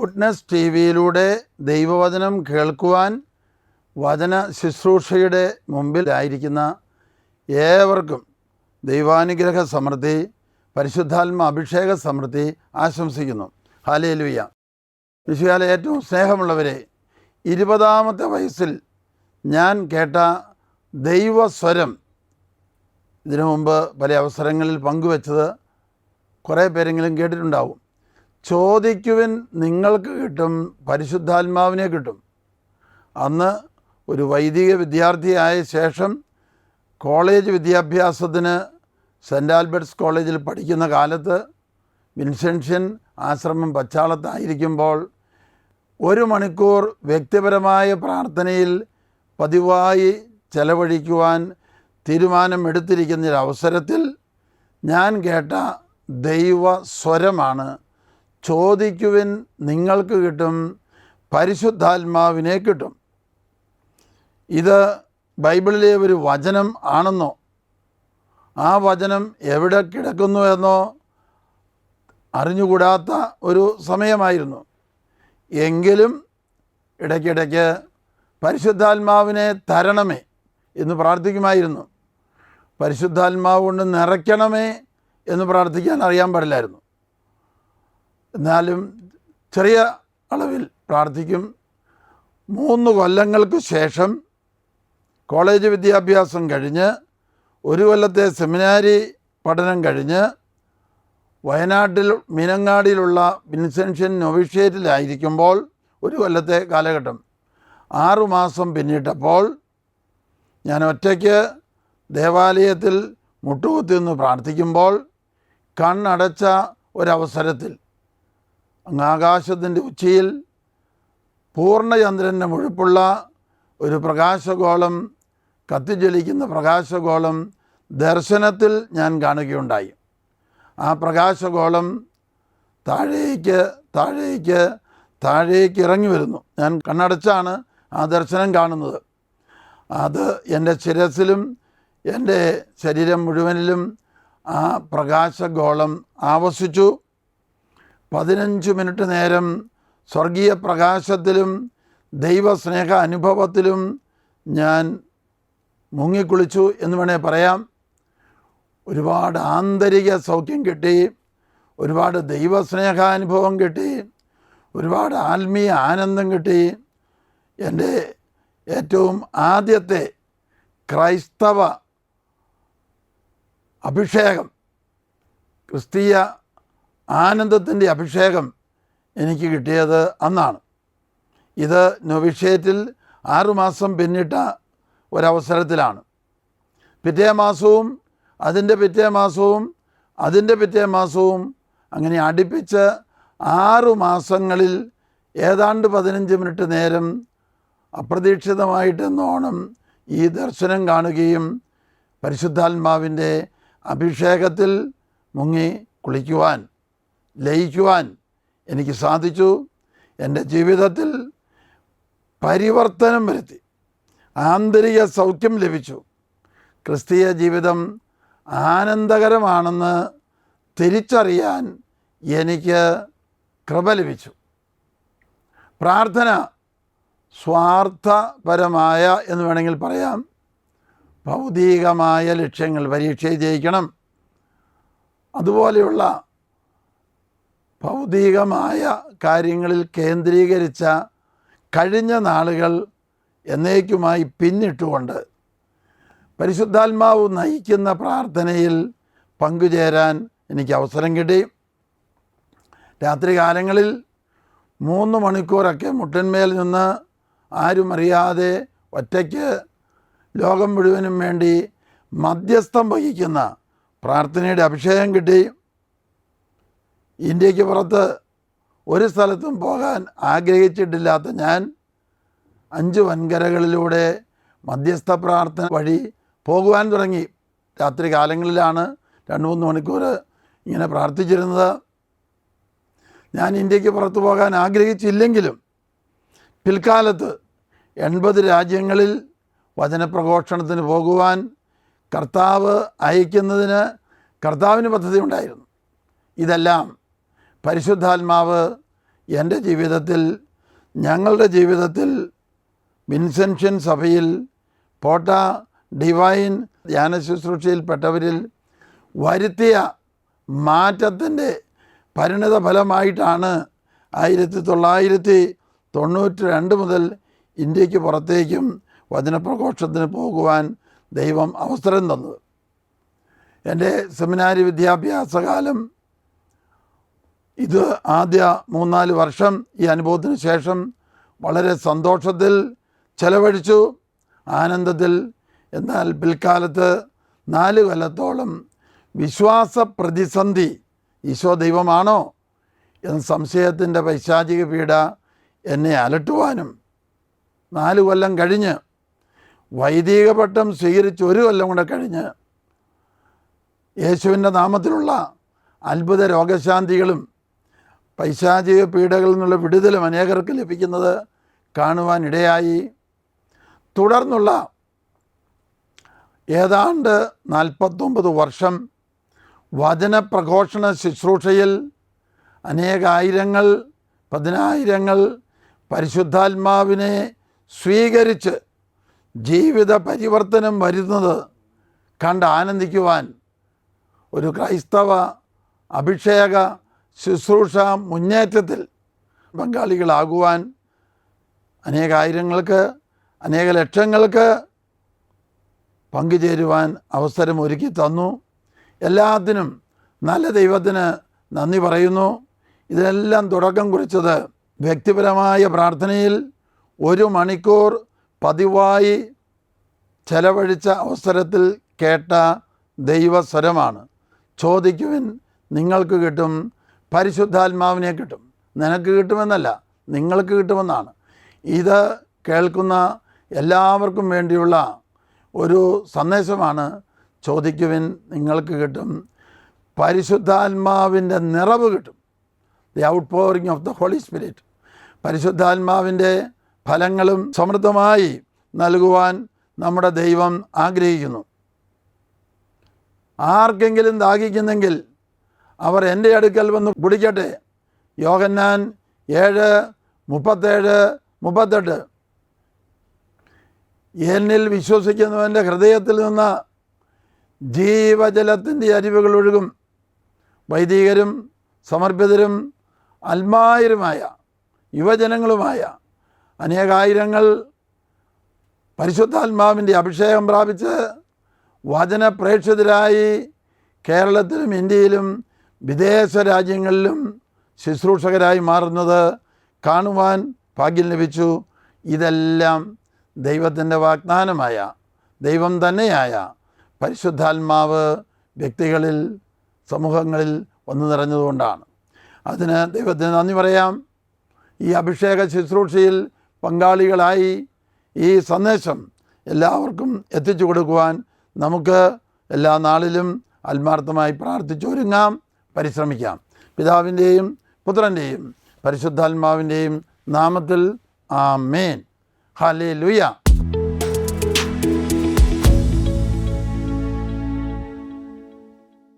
Goodness T വിയിലൂടെ ദൈവവചനം കേൾക്കുവാൻ വചന ശുശ്രൂഷയുടെ മുമ്പിലായിരിക്കുന്ന ഏവർക്കും ദൈവാനുഗ്രഹ സമൃദ്ധി പരിശുദ്ധാത്മ അഭിഷേക സമൃദ്ധി ആശംസിക്കുന്നു. ഹാലേ ലുയ്യ വിശുകാല ഏറ്റവും സ്നേഹമുള്ളവരെ ഇരുപതാമത്തെ വയസ്സിൽ ഞാൻ കേട്ട ദൈവസ്വരം ഇതിനു മുമ്പ് പല അവസരങ്ങളിൽ പങ്കുവച്ചത് കുറേ പേരെങ്കിലും കേട്ടിട്ടുണ്ടാവും. ചോദിക്കുവിൻ നിങ്ങൾക്ക് കിട്ടും പരിശുദ്ധാത്മാവിനെ കിട്ടും. അന്ന് ഒരു വൈദിക വിദ്യാർത്ഥിയായ ശേഷം കോളേജ് വിദ്യാഭ്യാസത്തിന് സെന്റ് ആൽബർട്ട്സ് കോളേജിൽ പഠിക്കുന്ന കാലത്ത് വിൻസെൻഷ്യൻ ആശ്രമം പച്ചാളത്തായിരിക്കുമ്പോൾ ഒരു മണിക്കൂർ വ്യക്തിപരമായ പ്രാർത്ഥനയിൽ പതിവായി ചെലവഴിക്കുവാൻ തീരുമാനമെടുത്തിരിക്കുന്നൊരവസരത്തിൽ ഞാൻ കേട്ട ദൈവ സ്വരമാണ് ചോദിക്കുവിൻ നിങ്ങൾക്ക് കിട്ടും പരിശുദ്ധാത്മാവിനെ കിട്ടും. ഇത് ബൈബിളിലെ ഒരു വചനം ആണെന്നോ ആ വചനം എവിടെ കിടക്കുന്നു എന്നോ അറിഞ്ഞുകൂടാത്ത ഒരു സമയമായിരുന്നു. എങ്കിലും ഇടയ്ക്കിടയ്ക്ക് പരിശുദ്ധാത്മാവിനെ തരണമേ എന്ന് പ്രാർത്ഥിക്കുമായിരുന്നു. പരിശുദ്ധാത്മാവ് കൊണ്ട് നിറയ്ക്കണമേ എന്ന് പ്രാർത്ഥിക്കാൻ അറിയാൻ പാടില്ലായിരുന്നു. എന്നാലും ചെറിയ അളവിൽ പ്രാർത്ഥിക്കും. മൂന്ന് കൊല്ലങ്ങൾക്ക് ശേഷം കോളേജ് വിദ്യാഭ്യാസം കഴിഞ്ഞ് ഒരു കൊല്ലത്തെ സെമിനാരി പഠനം കഴിഞ്ഞ് വയനാട്ടിൽ മീനങ്ങാടിയിലുള്ള വിൻസെൻഷ്യൻ നൊവിഷ്യേറ്റിലായിരിക്കുമ്പോൾ ഒരു കൊല്ലത്തെ കാലഘട്ടം. ആറുമാസം പിന്നിട്ടപ്പോൾ ഞാൻ ഒറ്റയ്ക്ക് ദേവാലയത്തിൽ മുട്ടുകുത്തി നിന്ന് പ്രാർത്ഥിക്കുമ്പോൾ കണ്ണടച്ച ഒരവസരത്തിൽ അങ്ങ് ആകാശത്തിന്റെ ഉച്ചിയിൽ പൂർണചന്ദ്രന്റെ മുഴുപ്പുള്ള ഒരു പ്രകാശഗോളം കത്തിജ്വലിക്കുന്ന പ്രകാശഗോളം ദർശനത്തിൽ ഞാൻ കാണുകയുണ്ടായി. ആ പ്രകാശഗോളം താഴേക്ക് താഴേക്ക് താഴേക്ക് ഇറങ്ങി വരുന്നു. ഞാൻ കണ്ണടച്ചാണ് ആ ദർശനം കാണുന്നത്. അത് എന്റെ ശിരസിലും എന്റെ ശരീരം മുഴുവനിലും ആ പ്രകാശഗോളം ആവസിച്ചു. പതിനഞ്ച് മിനിറ്റ് നേരം സ്വർഗീയ പ്രകാശത്തിലും ദൈവസ്നേഹ അനുഭവത്തിലും ഞാൻ മുങ്ങിക്കുളിച്ചു എന്ന് വേണേൽ പറയാം. ഒരുപാട് ആന്തരിക സൗഖ്യം കിട്ടി ഒരുപാട് ദൈവസ്നേഹാനുഭവം കിട്ടി ഒരുപാട് ആത്മീയ ആനന്ദം കിട്ടി. എന്റെ ഏറ്റവും ആദ്യത്തെ ക്രൈസ്തവ അഭിഷേകം ക്രിസ്തീയ ആനന്ദത്തിന്റെ അഭിഷേകം എനിക്ക് കിട്ടിയത് അന്നാണ്. ഇത് നൊവിഷേറ്റിൽ ആറുമാസം പിന്നിട്ട ഒരവസരത്തിലാണ്. പിറ്റേ മാസവും അതിന്റെ പിറ്റേ മാസവും അതിന്റെ പിറ്റേ മാസവും അങ്ങനെ അടുപ്പിച്ച് ആറു മാസങ്ങളിൽ ഏതാണ്ട് പതിനഞ്ച് മിനിറ്റ് നേരം അപ്രതീക്ഷിതമായിട്ടെന്നോണം ഈ ദർശനം കാണുകയും പരിശുദ്ധാത്മാവിന്റെ അഭിഷേകത്തിൽ മുങ്ങി കുളിക്കുവാൻ ലയിക്കുവാൻ എനിക്ക് സാധിച്ചു. എന്റെ ജീവിതത്തിൽ പരിവർത്തനം വരുത്തി. ആന്തരിക സൗഖ്യം ലഭിച്ചു. ക്രിസ്തീയ ജീവിതം ആനന്ദകരമാണെന്ന് തിരിച്ചറിയാൻ എനിക്ക് കൃപ ലഭിച്ചു. പ്രാർത്ഥന സ്വാർത്ഥപരമായ എന്ന് വേണമെങ്കിൽ പറയാം. ഭൗതികമായ ലക്ഷ്യങ്ങൾ പരീക്ഷയിൽ ജയിക്കണം. അതുപോലെയുള്ള ഭൗതികമായ കാര്യങ്ങളിൽ കേന്ദ്രീകരിച്ച കഴിഞ്ഞ നാളുകൾ എന്നേക്കുമായി പിന്നിട്ടുകൊണ്ട് പരിശുദ്ധാത്മാവ് നയിക്കുന്ന പ്രാർത്ഥനയിൽ പങ്കുചേരാൻ എനിക്ക് അവസരം കിട്ടി. രാത്രികാലങ്ങളിൽ മൂന്ന് മണിക്കൂറൊക്കെ മുട്ടന്മേൽ നിന്ന് ആരും അറിയാതെ ഒറ്റയ്ക്ക് ലോകം മുഴുവനും വേണ്ടി മധ്യസ്ഥം വഹിക്കുന്ന പ്രാർത്ഥനയുടെ അഭിഷേകം കിട്ടി. ഇന്ത്യയ്ക്ക് പുറത്ത് ഒരു സ്ഥലത്തും പോകാൻ ആഗ്രഹിച്ചിട്ടില്ലാത്ത ഞാൻ അഞ്ച് വൻകരകളിലൂടെ മധ്യസ്ഥ പ്രാർത്ഥന വഴി പോകുവാൻ തുടങ്ങി. രാത്രി കാലങ്ങളിലാണ് രണ്ട് മൂന്ന് മണിക്കൂർ ഇങ്ങനെ പ്രാർത്ഥിച്ചിരുന്നത്. ഞാൻ ഇന്ത്യയ്ക്ക് പുറത്തു പോകാൻ ആഗ്രഹിച്ചില്ലെങ്കിലും പിൽക്കാലത്ത് എൺപത് രാജ്യങ്ങളിൽ വചനപ്രഘോഷണത്തിന് പോകുവാൻ കർത്താവ് അയക്കുന്നതിന് കർത്താവിന് പദ്ധതി ഉണ്ടായിരുന്നു ഇതെല്ലാം പരിശുദ്ധാത്മാവ് എന്റെ ജീവിതത്തിൽ ഞങ്ങളുടെ ജീവിതത്തിൽ വിൻസെൻഷ്യൻ സഭയിൽ പോട്ട ഡിവൈൻ ധ്യാന ശുശ്രൂഷയിൽപ്പെട്ടവരിൽ വരുത്തിയ മാറ്റത്തിന്റെ പരിണിത ഫലമായിട്ടാണ് ആയിരത്തി തൊള്ളായിരത്തി തൊണ്ണൂറ്റി രണ്ട് മുതൽ ഇന്ത്യയ്ക്ക് പുറത്തേക്കും വചനപ്രഘോഷത്തിന് പോകുവാൻ ദൈവം അവസരം തന്നത്. എന്റെ സെമിനാരി വിദ്യാഭ്യാസകാലം ഇത് ആദ്യ മൂന്നാൽ വർഷം ഈ അനുഭവത്തിന് ശേഷം വളരെ സന്തോഷത്തിൽ ചെലവഴിച്ചു. ആനന്ദത്തിൽ. എന്നാൽ പിൽക്കാലത്ത് നാല് കൊല്ലത്തോളം വിശ്വാസ പ്രതിസന്ധി ഈശോ ദൈവമാണോ എന്ന സംശയത്തിന്റെ പൈശാചിക പീഡ എന്നെ അലട്ടുവാനും നാല് കൊല്ലം കഴിഞ്ഞ് വൈദിക പട്ടം സ്വീകരിച്ച് ഒരു കൊല്ലം കൂടെ കഴിഞ്ഞ് യേശുവിന്റെ നാമത്തിലുള്ള അത്ഭുത രോഗശാന്തികളും പൈശാചിക പീഡകളിൽ നിന്നുള്ള വിടുതലും അനേകർക്ക് ലഭിക്കുന്നത് കാണുവാനിടയായി. തുടർന്നുള്ള ഏതാണ്ട് നാൽപ്പത്തൊമ്പത് വർഷം വചനപ്രഘോഷണ ശുശ്രൂഷയിൽ അനേകായിരങ്ങൾ പതിനായിരങ്ങൾ പരിശുദ്ധാത്മാവിനെ സ്വീകരിച്ച് ജീവിത പരിവർത്തനം വരുന്നത് കണ്ട് ആനന്ദിക്കുവാൻ ഒരു ക്രൈസ്തവ അഭിഷേക ശുശ്രൂഷ മുന്നേറ്റത്തിൽ പങ്കാളികളാകുവാൻ അനേകായിരങ്ങൾക്ക് അനേക ലക്ഷങ്ങൾക്ക് പങ്കുചേരുവാൻ അവസരം ഒരുക്കി തന്നു. എല്ലാത്തിനും നല്ല ദൈവത്തിന് നന്ദി പറയുന്നു. ഇതിനെല്ലാം തുടക്കം കുറിച്ചത് വ്യക്തിപരമായ പ്രാർത്ഥനയിൽ ഒരു മണിക്കൂർ പതിവായി ചെലവഴിച്ച അവസരത്തിൽ കേട്ട ദൈവസ്വരമാണ്. ചോദിക്കുവിൻ നിങ്ങൾക്ക് കിട്ടും പരിശുദ്ധാത്മാവിനെ കിട്ടും. നിനക്ക് കിട്ടുമെന്നല്ല നിങ്ങൾക്ക് കിട്ടുമെന്നാണ്. ഇത് കേൾക്കുന്ന എല്ലാവർക്കും വേണ്ടിയുള്ള ഒരു സന്ദേശമാണ് ചോദിക്കുവിൻ നിങ്ങൾക്ക് കിട്ടും. പരിശുദ്ധാത്മാവിന്റെ നിറവ് കിട്ടും. The outpouring of the holy spirit പരിശുദ്ധാത്മാവിന്റെ ഫലങ്ങളും സമൃദ്ധമായി നൽകുവാൻ നമ്മുടെ ദൈവം ആഗ്രഹിക്കുന്നു. ആർക്കെങ്കിലും ദാഹിക്കുന്നെങ്കിൽ അവർ എന്റെ അടുക്കൽ വന്ന് കുടിക്കട്ടെ. യോഹന്നാൻ ഏഴ് മുപ്പത്തേഴ് മുപ്പത്തെട്ട്. എന്നിൽ വിശ്വസിക്കുന്നവന്റെ ഹൃദയത്തിൽ നിന്ന് ജീവജലത്തിന്റെ അരിവുകൾ ഒഴുകും. വൈദികരും സമർപ്പിതരും അൽമായരുമായ യുവജനങ്ങളുമായ അനേകായിരങ്ങൾ പരിശുദ്ധാത്മാവിന്റെ അഭിഷേകം പ്രാപിച്ച് വചനപ്രേക്ഷിതരായി കേരളത്തിലും ഇന്ത്യയിലും വിദേശ രാജ്യങ്ങളിലും ശുശ്രൂഷകരായി മാറുന്നത് കാണുവാൻ ഭാഗ്യം ലഭിച്ചു. ഇതെല്ലാം ദൈവത്തിന്റെ വാഗ്ദാനമായ ദൈവം തന്നെയായ പരിശുദ്ധാത്മാവ് വ്യക്തികളിൽ സമൂഹങ്ങളിൽ വന്നു നിറഞ്ഞതുകൊണ്ടാണ്. അതിന് ദൈവത്തിന് നന്ദി പറയാം. ഈ അഭിഷേക ശുശ്രൂഷയിൽ പങ്കാളികളായി ഈ സന്ദേശം എല്ലാവർക്കും എത്തിച്ചു കൊടുക്കുവാൻ നമുക്ക് എല്ലാ നാളിലും ആത്മാർത്ഥമായി പ്രാർത്ഥിച്ചൊരുങ്ങാം. പരിശ്രമിക്കാം. പിതാവിന്റെയും പുത്രന്റെയും പരിശുദ്ധാത്മാവിന്റെയും നാമത്തിൽ ആ മേൻ ഹലേ ലുയ